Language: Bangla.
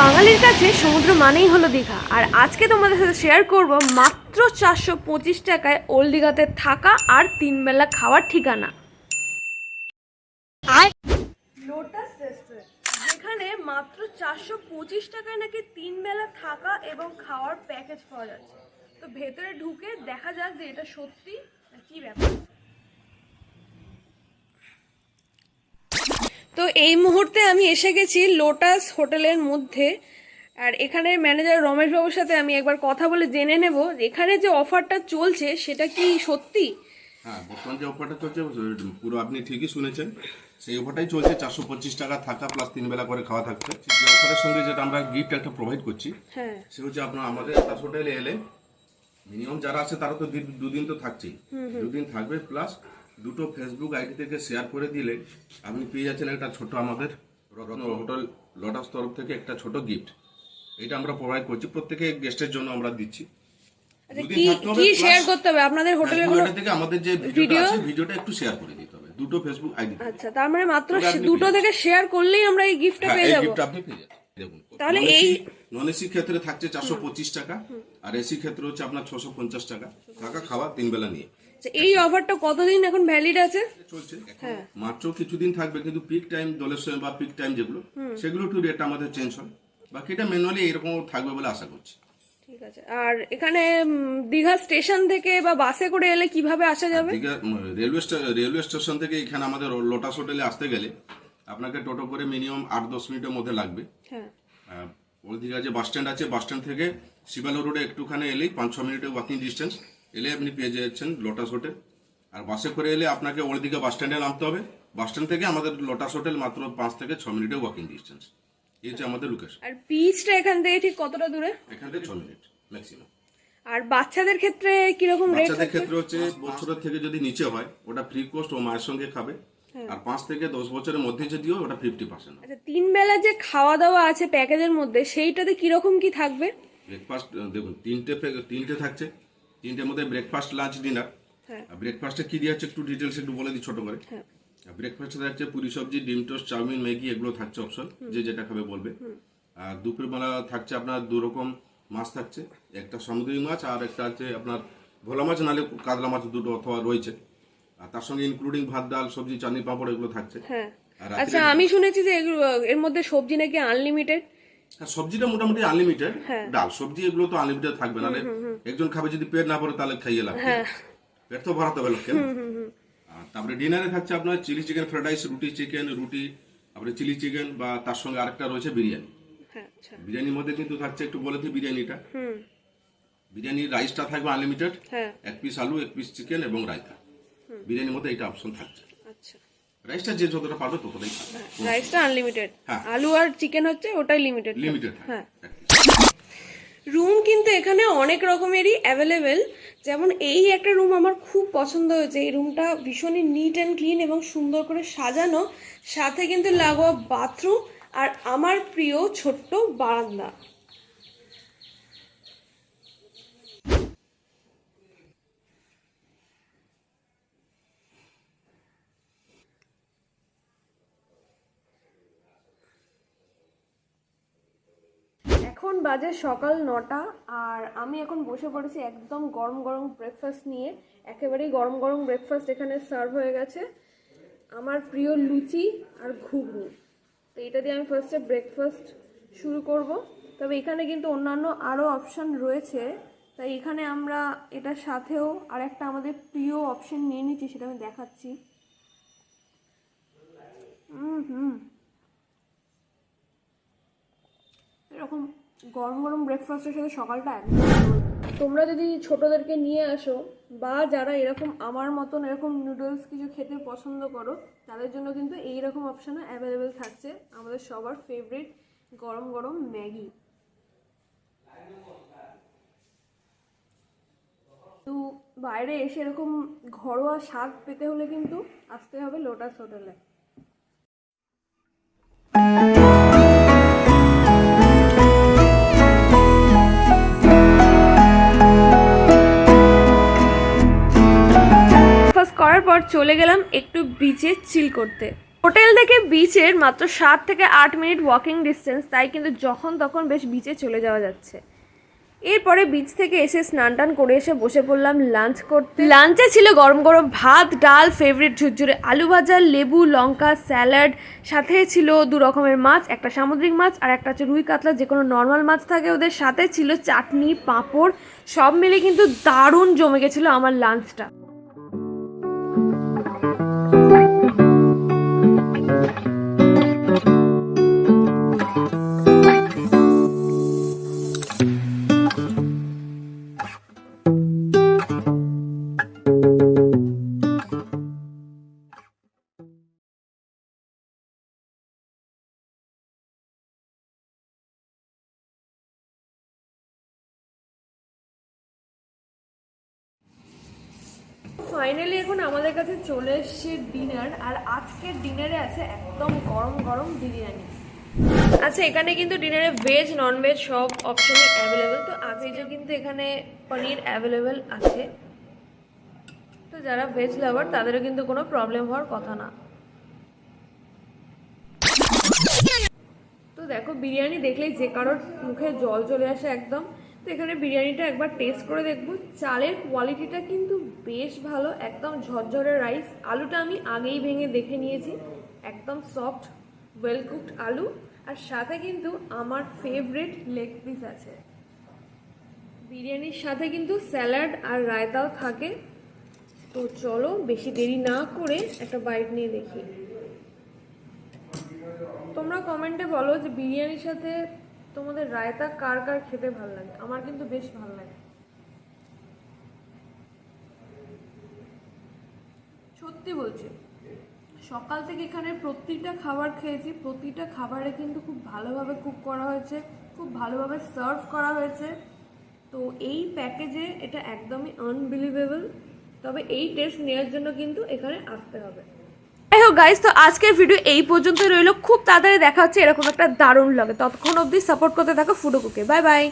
বাঙালির কাছে সমুদ্র মানেই হলো দীঘা। আর আজকে তোমাদের সাথে শেয়ার করব মাত্র চারশো পঁচিশ টাকায় ওল্ড দীঘাতে থাকা আর তিন বেলা খাওয়ার ঠিকানা। লোটাস রেস্টুরেন্ট যেখানে মাত্র চারশো পঁচিশ টাকায় নাকি তিন বেলা থাকা এবং খাওয়ার প্যাকেজ পাওয়া যাচ্ছে। তো ভেতরে ঢুকে দেখা যাক যে এটা সত্যি কি ব্যাপার। তো এই মুহূর্তে আমি এসে গেছি লোটাস হোটেলের মধ্যে। আর এখানে ম্যানেজার রমেশ বাবুর সাথে আমি একবার কথা বলে জেনে নেব এখানে যে অফারটা চলছে সেটা কি সত্যি? হ্যাঁ বর্তমান যে অফারটা চলছে পুরো আপনি ঠিকই শুনেছেন। সেই অফারটাই চলছে চারশো পঁচিশ টাকা থাকা প্লাস তিন বেলা করে খাওয়া থাকছে। যে অফারের সঙ্গে যেটা আমরা গিফট একটা প্রোভাইড করছি হ্যাঁ। সে হচ্ছে আপনার আমাদের তাস হোটেলে এলে মিনিমাম যারা আছে তারা তো দুদিন তো থাকছেই। দুদিন থাকবে প্লাস দুটো ফেসবুক আইডি থেকে শেয়ার করে দিলে আপনি পেয়ে যাচ্ছেন একটা ছোট আমাদের রত্ন হোটেল লটাস তরফ থেকে একটা ছোট গিফট এটা আমরা প্রোভাইড করছি। প্রত্যেকে গেস্টের জন্য আমরা দিচ্ছি। আচ্ছা কি কি শেয়ার করতে হবে? আপনাদের হোটেলের কোনো থেকে আমাদের যে ভিডিও? আছে ভিডিওটা একটু শেয়ার করে দিতে হবে। দুটো ফেসবুক আইডি আচ্ছা তার মানে মাত্র দুটো থেকে শেয়ার করলেই আমরা এই গিফটটা হ্যাঁ পেয়ে এই গিফট আপনি পেয়ে যাবেন দেখুন তাহলে এই- নন এসি ক্ষেত্রে থাকছে চারশো পঁচিশ টাকা আর এসি ক্ষেত্রে হচ্ছে আপনার ছশো পঞ্চাশ টাকা। থাকা খাওয়া তিন বেলা নিয়ে। এই অফারটা কতদিন এখন ভ্যালিড আছে? চলছে। হ্যাঁ। মাত্র কিছুদিন থাকবে কিন্তু পিক টাইম দলের সময় বা পিক টাইম যেগুলো সেগুলো একটু রেট আমাদের চেঞ্জ হয়। বাকিটা ম্যানুয়ালি এরকম থাকবে বলে আশা করছি। ঠিক আছে। আর এখানে দীঘা স্টেশন থেকে বা বাসে করে এলে কীভাবে আসা যাবে? দীঘা রেলওয়ে রেলওয়ে স্টেশন থেকে এখানে আমাদের লোটাস হোটেলে আসতে গেলে আপনাকে টোটো করে মিনিমাম আট দশ মিনিটের মধ্যে লাগবে। হ্যাঁ। ওই দিকে যে বাস স্ট্যান্ড আছে বাস স্ট্যান্ড থেকে শিবালো রোডে একটুখানি এলেই পাঁচ ছ মিনিটের ওয়াকিং ডিস্টেন্স এলে আপনি পেয়ে যাচ্ছেন লোটাস হোটেল আর বাসে করে এলে আপনাকে ওই দিকে বাস স্ট্যান্ডে নামতে হবে। বাস স্ট্যান্ড থেকে আমাদের লোটাস হোটেল মাত্র পাঁচ থেকে ছ মিনিটের ওয়াকিং ডিস্টেন্স এই হচ্ছে আমাদের লোকেশন আর বিচটা এখান থেকে ঠিক কতটা দূরে? এখান থেকে ছ মিনিট ম্যাক্সিমাম আর বাচ্চাদের ক্ষেত্রে কীরকম রেট বাচ্চাদের ক্ষেত্রে হচ্ছে বছরের থেকে যদি নিচে হয় ওটা ফ্রি কোস্ট ও মায়ের সঙ্গে খাবে। আর পাঁচ থেকে দশ বছরের মধ্যে যদিও ওটা ফিফটি পার্সেন্ট আচ্ছা তিন বেলা যে খাওয়া দাওয়া আছে প্যাকেজের মধ্যে সেইটাতে কীরকম কি থাকবে? ব্রেকফাস্ট দেখুন তিনটে তিনটে থাকছে। তিনটের মধ্যে ব্রেকফাস্ট লাঞ্চ ডিনার হ্যাঁ। ব্রেকফাস্টে কি দিয়ে হচ্ছে একটু ডিটেলস একটু বলে দিই ছোট করে। হ্যাঁ। ব্রেকফাস্টে থাকছে পুরি সবজি ডিম টোস্ট চাউমিন ম্যাগি এগুলো থাকছে অপশন যে যেটা খাবে বলবে। আর দুপুরবেলা থাকছে আপনার দু রকম মাছ থাকছে। একটা সমুদ্রী মাছ আর একটা হচ্ছে আপনার ভোলা মাছ নালে কাতলা মাছ দুটো অথবা রয়েছে। আর তার সঙ্গে ইনক্লুডিং ভাত ডাল সবজি চাটনি পাঁপড় এগুলো থাকছে। হ্যাঁ। আর আচ্ছা আমি শুনেছি যে এর মধ্যে সবজি নাকি আনলিমিটেড হ্যাঁ, সবজিটা মোটামুটি আনলিমিটেড হ্যাঁ। ডাল সবজি এগুলো তো আনলিমিটেড থাকবে নাহলে একজন খাবে যদি পেট না ভরে তাহলে খাইয়ে লাগবে হ্যাঁ। পেট তো ভরাতে হবে লোককে। তারপরে ডিনারে থাকছে আপনার চিলি চিকেন ফ্রাইড রাইস রুটি চিকেন রুটি তারপরে চিলি চিকেন বা তার সঙ্গে আরেকটা রয়েছে বিরিয়ানি। হ্যাঁ আচ্ছা। বিরিয়ানির মধ্যে কিন্তু থাকছে একটু বলে দিই বিরিয়ানিটা। বিরিয়ানির রাইসটা থাকবে আনলিমিটেড হ্যাঁ। এক পিস আলু এক পিস চিকেন এবং রায়তা। বিরিয়ানির মধ্যে এটা অপশন থাকছে। রাইসটা যে যতটা পারবে ততটাই রাইসটা আনলিমিটেড হ্যাঁ। আলু আর চিকেন হচ্ছে ওটাই লিমিটেড লিমিটেড হ্যাঁ। রুম কিন্তু এখানে অনেক রকমেরই অ্যাভেলেবেল যেমন এই একটা রুম আমার খুব পছন্দ হয়েছে। এই রুমটা ভীষণই নিট অ্যান্ড ক্লিন এবং সুন্দর করে সাজানো। সাথে কিন্তু লাগোয়া বাথরুম আর আমার প্রিয় ছোট্ট বারান্দা। এখন বাজে সকাল নটা আর আমি এখন বসে পড়েছি একদম গরম গরম ব্রেকফাস্ট নিয়ে। একেবারেই গরম গরম ব্রেকফাস্ট এখানে সার্ভ হয়ে গেছে। আমার প্রিয় লুচি আর ঘুগনি। তো এটা দিয়ে আমি ফার্স্টে ব্রেকফাস্ট শুরু করব। তবে এখানে কিন্তু অন্যান্য আরও অপশান রয়েছে। তাই এখানে আমরা এটার সাথেও আর একটা আমাদের প্রিয় অপশান নিয়ে নিচ্ছি, সেটা আমি দেখাচ্ছি। হুম হুম। এরকম গরম গরম ব্রেকফাস্টের সাথে সকালটা একদম তোমরা যদি ছোটদেরকে নিয়ে আসো, বা যারা এরকম আমার মতন এরকম নুডলস কিছু খেতে পছন্দ করো, তাদের জন্য কিন্তু এই রকম অপশানও অ্যাভেলেবেল থাকছে। আমাদের সবার ফেভারিট গরম গরম ম্যাগি। তো বাইরে এসে এরকম ঘরোয়া স্বাদ পেতে হলে কিন্তু আসতে হবে লোটাস হোটেলে চলে গেলাম একটু বিচে চিল করতে। হোটেল থেকে বিচের মাত্র সাত থেকে আট মিনিট ওয়াকিং ডিস্টেন্স তাই কিন্তু যখন তখন বেশ বিচে চলে যাওয়া যাচ্ছে। এরপরে বিচ থেকে এসে স্নান টান করে এসে বসে পড়লাম লাঞ্চ করতে। লাঞ্চে ছিল গরম গরম ভাত, ডাল ফেভারিট ঝুরঝুরে আলু ভাজা, লেবু, লঙ্কা স্যালাড সাথে ছিল দু রকমের মাছ, একটা সামুদ্রিক মাছ আর একটা হচ্ছে রুই কাতলা, যে কোনো নর্মাল মাছ থাকে ওদের। সাথে ছিল চাটনি, পাঁপড়, সব মিলে কিন্তু দারুণ জমে গেছিল আমার লাঞ্চটা ফাইনালি এখন আমাদের কাছে চলে এসছে ডিনার, আর আজকের ডিনারে আছে একদম গরম গরম বিরিয়ানি। আচ্ছা এখানে কিন্তু ডিনারে ভেজ নন ভেজ সব অপশনই অ্যাভেলেবেল তো আজকেও কিন্তু এখানে পনির অ্যাভেলেবেল আছে। তো যারা ভেজ লাভার তাদেরও কিন্তু কোনো প্রবলেম হওয়ার কথা না। তো দেখো, বিরিয়ানি দেখলেই যে কারোর মুখে জল চলে আসে একদম। তো এখানে বিরিয়ানিটা একবার টেস্ট করে দেখব। চালের কোয়ালিটিটা কিন্তু বেশ ভালো, একদম ঝরঝরে রাইস আলুটা আমি আগেই ভেঙে দেখে নিয়েছি। একদম সফট ওয়েল কুকড আলু। আর সাথে কিন্তু আমার ফেভারিট লেগ পিস আছে। বিরিয়ানির সাথে কিন্তু স্যালাড আর রায়তাও থাকে। তো চলো বেশি দেরি না করে একটা বাইট নিয়ে দেখি। তোমরা কমেন্টে বলো যে বিরিয়ানির সাথে তোমাদের রায়তা কার কার খেতে ভালো লাগে? আমার কিন্তু বেশ ভালো লাগে। সত্যি বলছি, সকাল থেকে এখানে প্রতিটা খাবার খেয়েছি, প্রতিটা খাবারে কিন্তু খুব ভালোভাবে কুক করা হয়েছে, খুব ভালোভাবে সার্ভ করা হয়েছে। তো এই প্যাকেজে এটা একদমই আনবিলিভেবল তবে এই টেস্ট নেওয়ার জন্য কিন্তু এখানে আসতে হবে। যাই হোক গাইজ তো আজকের ভিডিও এই পর্যন্ত রইল। খুব তাড়াতাড়ি দেখা হচ্ছে, এরকম একটা দারুণ লাগে ততক্ষণ অবধি সাপোর্ট করতে থাকো ফুডো কুকে বাই বাই